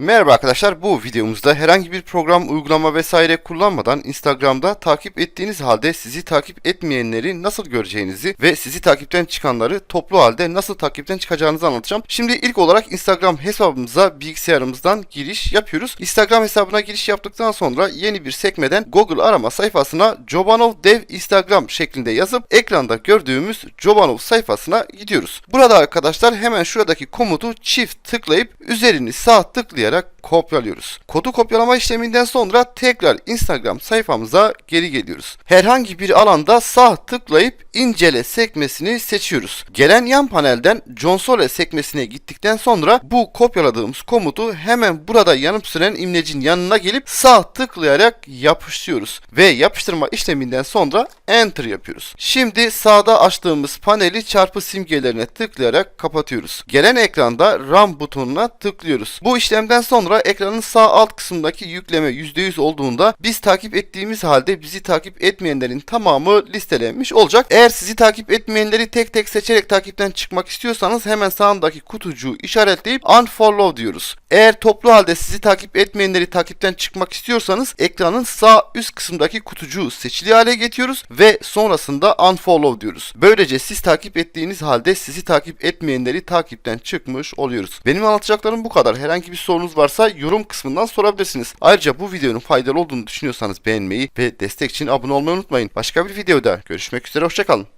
Merhaba arkadaşlar bu videomuzda herhangi bir program, uygulama vesaire kullanmadan Instagram'da takip ettiğiniz halde sizi takip etmeyenleri nasıl göreceğinizi ve sizi takipten çıkanları toplu halde nasıl takipten çıkacağınızı anlatacağım. Şimdi ilk olarak Instagram hesabımıza bilgisayarımızdan giriş yapıyoruz. Instagram hesabına giriş yaptıktan sonra yeni bir sekmeden Google arama sayfasına Jobanov Dev Instagram şeklinde yazıp ekranda gördüğümüz Jobanov sayfasına gidiyoruz. Burada arkadaşlar hemen şuradaki komutu çift tıklayıp üzerini sağ tıklayarak kopyalıyoruz. Kodu kopyalama işleminden sonra tekrar Instagram sayfamıza geri geliyoruz. Herhangi bir alanda sağ tıklayıp incele sekmesini seçiyoruz. Gelen yan panelden Console sekmesine gittikten sonra bu kopyaladığımız komutu hemen burada yanıp süren imlecin yanına gelip sağ tıklayarak yapıştırıyoruz. Ve yapıştırma işleminden sonra Enter yapıyoruz. Şimdi sağda açtığımız paneli çarpı simgelerine tıklayarak kapatıyoruz. Gelen ekranda RAM butonuna tıklıyoruz. Bu işlemden sonra ekranın sağ alt kısmındaki yükleme %100 olduğunda biz takip ettiğimiz halde bizi takip etmeyenlerin tamamı listelenmiş olacak. Eğer sizi takip etmeyenleri tek tek seçerek takipten çıkmak istiyorsanız hemen sağındaki kutucuğu işaretleyip unfollow diyoruz. Eğer toplu halde sizi takip etmeyenleri takipten çıkmak istiyorsanız ekranın sağ üst kısımdaki kutucuğu seçili hale getiriyoruz ve sonrasında unfollow diyoruz. Böylece siz takip ettiğiniz halde sizi takip etmeyenleri takipten çıkmış oluyoruz. Benim anlatacaklarım bu kadar. Herhangi bir sorunuz varsa yorum kısmından sorabilirsiniz. Ayrıca bu videonun faydalı olduğunu düşünüyorsanız beğenmeyi ve destek için abone olmayı unutmayın. Başka bir videoda görüşmek üzere hoşçakalın.